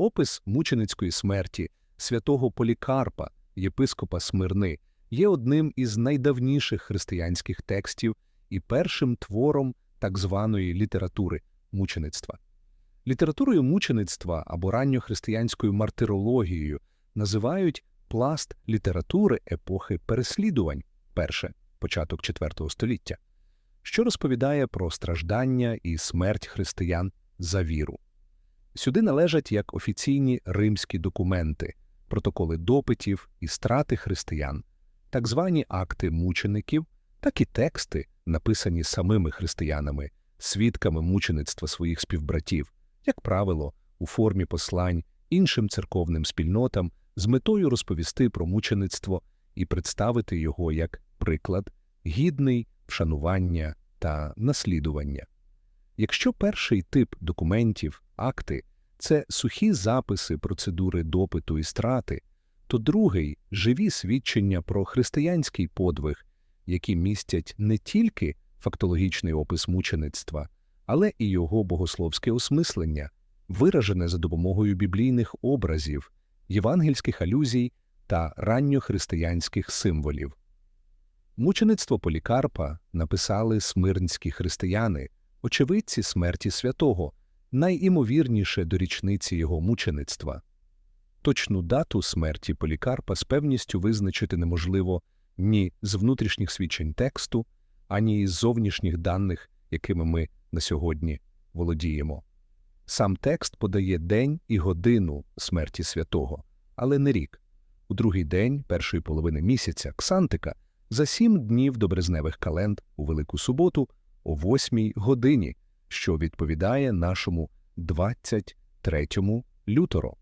Опис мученицької смерті святого Полікарпа, єпископа Смирни, є одним із найдавніших християнських текстів і першим твором так званої літератури мучеництва. Літературою мучеництва або ранньохристиянською мартирологією називають пласт літератури епохи переслідувань, перше початок IV століття, що розповідає про страждання і смерть християн за віру. Сюди належать як офіційні римські документи, протоколи допитів і страти християн, так звані акти мучеників, так і тексти, написані самими християнами, свідками мучеництва своїх співбратів, як правило, у формі послань іншим церковним спільнотам з метою розповісти про мучеництво і представити його як приклад, гідний вшанування та наслідування. Якщо перший тип документів, акти це сухі записи процедури допиту і страти, то другий живі свідчення про християнський подвиг, які містять не тільки фактологічний опис мучеництва, але і його богословське осмислення, виражене за допомогою біблійних образів, євангельських алюзій та ранньохристиянських символів. Мучеництво Полікарпа написали смирнські християни, очевидці смерті святого, найімовірніше до річниці його мучеництва. Точну дату смерті Полікарпа з певністю визначити неможливо ні з внутрішніх свідчень тексту, ані із зовнішніх даних, якими ми на сьогодні володіємо. Сам текст подає день і годину смерті святого, але не рік. У другий день першої половини місяця Ксантика за сім днів до березневих календ у Велику суботу о восьмій годині, що відповідає нашому 23 лютого.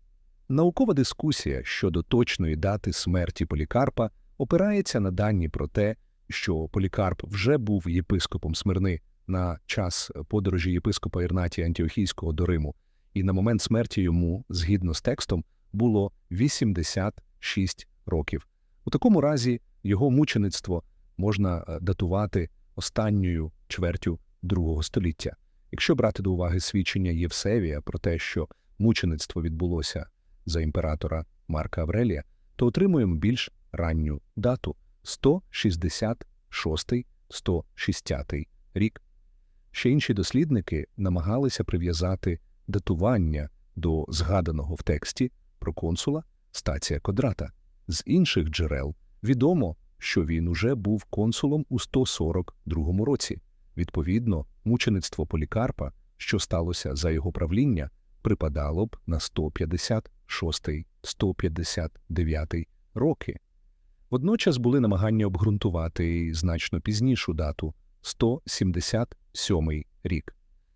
Наукова дискусія щодо точної дати смерті Полікарпа опирається на дані про те, що Полікарп вже був єпископом Смирни на час подорожі єпископа Ірнатія Антіохійського до Риму, і на момент смерті йому, згідно з текстом, було 86 років. У такому разі його мучеництво можна е, датувати останньою чвертю другого століття. Якщо брати до уваги свідчення Євсевія про те, що мучеництво відбулося за імператора Марка Аврелія, то отримуємо більш ранню дату 166-160 рік. Ще інші дослідники намагалися прив'язати датування до згаданого в тексті про консула стація Кодрата. З інших джерел відомо, що він уже був консулом у 142 році. Відповідно, мучеництво Полікарпа, що сталося за його правління, припадало б на 156-159 роки. Водночас були намагання обґрунтувати значно пізнішу дату 177 рік.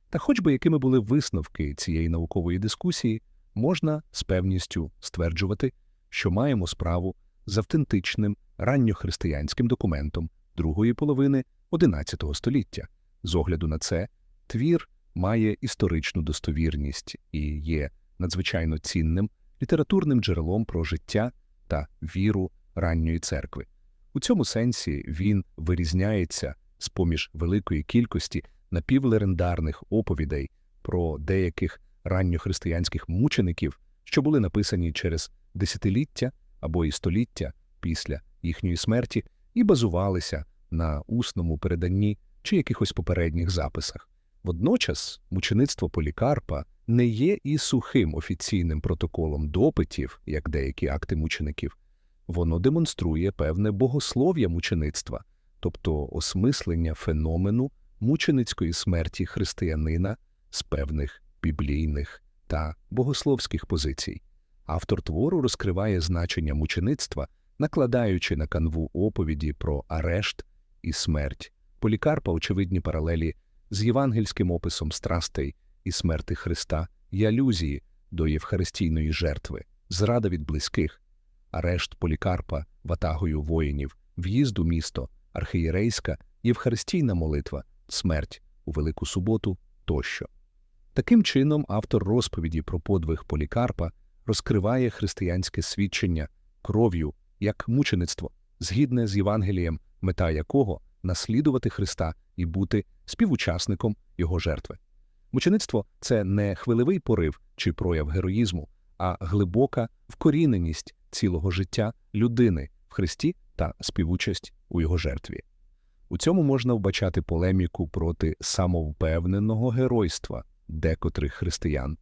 Та хоч би якими були висновки цієї наукової дискусії, можна з певністю стверджувати, що маємо справу з автентичним ранньохристиянським документом другої половини XI століття. З огляду на це, твір має історичну достовірність і є надзвичайно цінним літературним джерелом про життя та віру ранньої церкви. У цьому сенсі він вирізняється з поміж великої кількості напівлерендарних оповідей про деяких ранньохристиянських мучеників, що були написані через десятиліття або і століття після їхньої смерті і базувалися на усному переданні чи якихось попередніх записах. Водночас мучеництво Полікарпа не є і сухим офіційним протоколом допитів, як деякі акти мучеників, воно демонструє певне богослов'я мучеництва, тобто осмислення феномену мученицької смерті християнина з певних біблійних та богословських позицій. Автор твору розкриває значення мучеництва, накладаючи на канву оповіді про арешт і смерть Полікарпа очевидні паралелі з євангельським описом страстей і смерти Христа і алюзії до євхаристійної жертви, зрада від близьких, арешт Полікарпа ватагою воїнів, в'їзд у місто, архієрейська, євхаристійна молитва, смерть у Велику суботу тощо. Таким чином, автор розповіді про подвиг Полікарпа розкриває християнське свідчення кров'ю як мучеництво, згідне з Євангелієм, мета якого наслідувати Христа і бути співучасником його жертви. Мучеництво це не хвилевий порив чи прояв героїзму, а глибока вкоріненість цілого життя людини в Христі та співучасть у його жертві. У цьому можна вбачати полеміку проти самовпевненого геройства декотрих християн,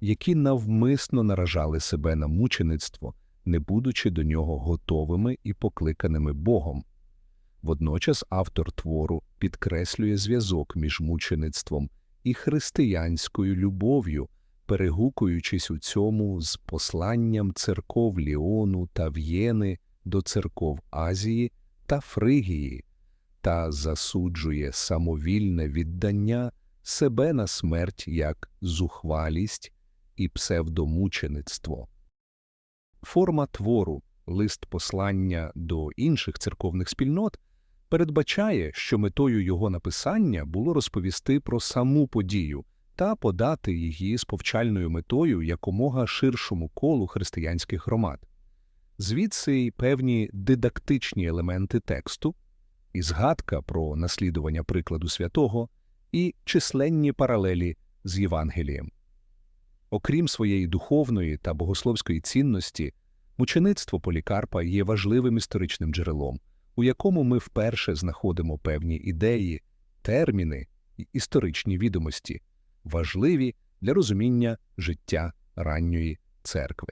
які навмисно наражали себе на мучеництво, не будучи до нього готовими і покликаними Богом. Водночас автор твору підкреслює зв'язок між мучеництвом і християнською любов'ю, перегукуючись у цьому з посланням церков Ліону та В'єни до церков Азії та Фригії, та засуджує самовільне віддання себе на смерть як зухвалість і псевдомучеництво. Форма твору, лист послання до інших церковних спільнот, передбачає, що метою його написання було розповісти про саму подію та подати її з повчальною метою якомога ширшому колу християнських громад. Звідси й певні дидактичні елементи тексту, і згадка про наслідування прикладу святого, і численні паралелі з Євангелієм. Окрім своєї духовної та богословської цінності, мучеництво Полікарпа є важливим історичним джерелом, у якому ми вперше знаходимо певні ідеї, терміни і історичні відомості, важливі для розуміння життя ранньої церкви.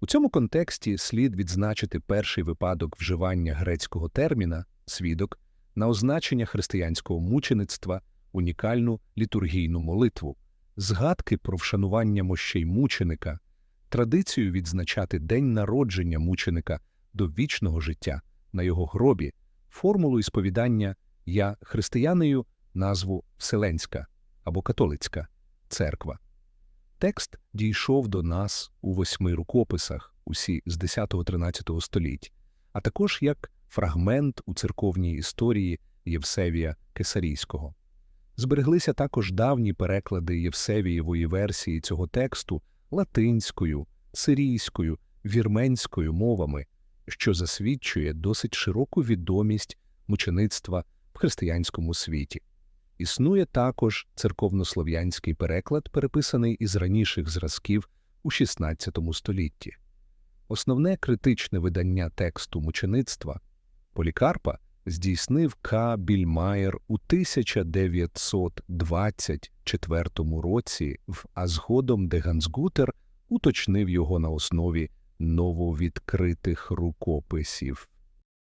У цьому контексті слід відзначити перший випадок вживання грецького терміна свідок на означення християнського мучеництва унікальну літургійну молитву, згадки про вшанування мощей мученика, традицію відзначати день народження мученика до вічного життя на його гробі, формулу ісповідання «Я християнею» назву Вселенська або католицька церква. Текст дійшов до нас у восьми рукописах, усі з 10-13 століть, а також як фрагмент у церковній історії Євсевія Кесарійського. Збереглися також давні переклади Євсевієвої версії цього тексту латинською, сирійською, вірменською мовами, що засвідчує досить широку відомість мучеництва в християнському світі. Існує також церковнослов'янський переклад, переписаний із раніших зразків у XVI столітті. Основне критичне видання тексту мучеництва Полікарпа здійснив К. Більмаєр у 1924 році в а згодом де Гансгутер уточнив його на основі нововідкритих рукописів.